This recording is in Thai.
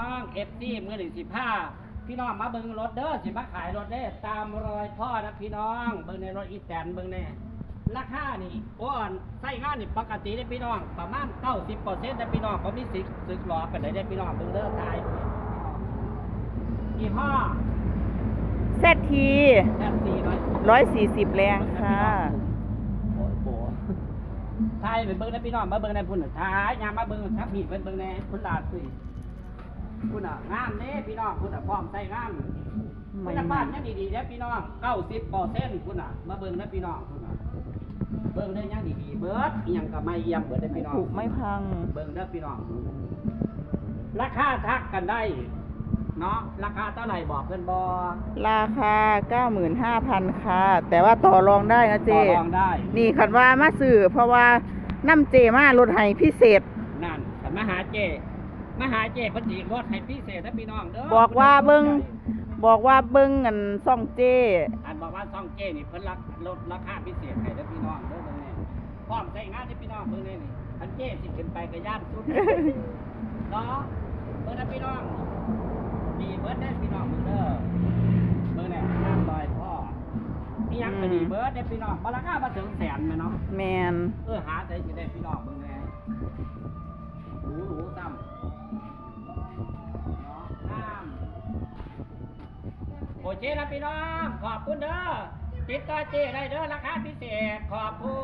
น้องเอฟซีมือหนึ่งสิบห้าพี่น้องมาเบิ่งรถเด้อสิมาขายรถเด้อตามรอยพ่อนะพี่น้อง เบิ่งในรถอีแตนเบิ่งแน่ราคานี่โอ้อนใส่งานนี่ปกติได้อพี่น้อง ประมาณเก้าสิบเปอร์เซ็นต์ได้อพี่น้องผมมีสิสึกหลอไปเลยได้อพี่น้องเบิ่งเด้อทายกี่พ่อเซตทีแค่สี่ร้อยร้อยสี่สิบแรงค่ะโอ้โหทายไปเบิ่งได้อพี่น้องมาเบิ่งในพุ่นน่ะทายยามมาเบิ่งทักผิดเบิ่งเบิ่งในพุ่นลาดสิ พุ่นอะงามเด้พี่น้องพุ่นอะพร้อมใส่งามไม่คุณภาพยังดีๆเด้อพี่น้องเก้าสิบเปอร์เซ็นต์คุณอะ มาเบิ่งนะพี่น้องคุณอะเบิ่งได้อยังดีๆเบิดอิหยังก็ไม่เยี่ยมเบิดได้อไม่พี่น้องถูกไม่พัง เบิ่งเด้อพี่น้องราคาทักกันได้เนาะราคาเท่าไหร่บอกเพื่อนบอราคาเก้าหมื่นห้าพันค่ะ แต่ว่าต่อรองได้นะเจต่อรองได้ นี่คันว่ามาซื้อเพราะว่าน้ำเจมาลดให้พิเศษ นั่นแต่มาหาเจ มาหาเจเพิ่นสิลดให้พิเศษนะพี่น้องเด้อบอกว่าเบิ่งบอกว่าเบิ้งกันซ่องเจอันบอกว่าซ่องเจนี่เพิ่นรักลดราคาพิเศษให้เด้อพี่น้องเด้อเบิ่งแน่พร้อมใช้งานเด้อพี่น้องเบิ่งแน่นี่อันเจสิขึ้นไปก็ย่านสุดเนาะเบิ่งนะพี่น้องดีเบิร์ดได้พี่น้องเบิ่งเด้อเบิ่งเนี่ยน้ำลอยพ่อมีหยังก็ดีเบิร์ดได้พี่น้องบ่ราคาบ่ถึงแสนแม่เนาะแมน เออหาได้สิได้พี่น้องเบิ่ง เคนะพี่น้อง ขอบคุณเด้อติดต่อเจได้เด้อราคาพิเศษ ขอบคุณ